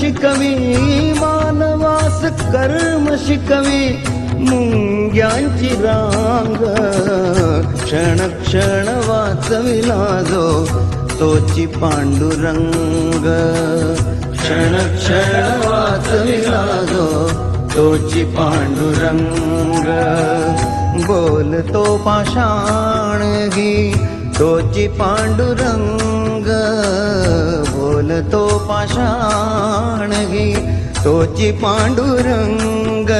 शिकवी मानवास कर्म शिकवी मुंग्यांची रांग. क्षण क्षण वाचविला जो तोची पांडुरंग. क्षण क्षण वाचविला जो तोची पांडुरंग. बोलतो पाषाणगी तोची पांडुरंग. बोलतो पाषाण घी तोची पांडुरंग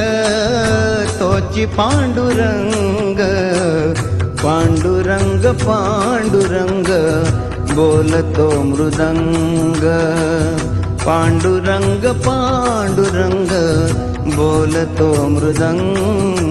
तोची पांडुरंग पांडुरंग पांडुरंग बोलतो मृदंग पांडुरंग पांडुरंग बोलतो मृदंग.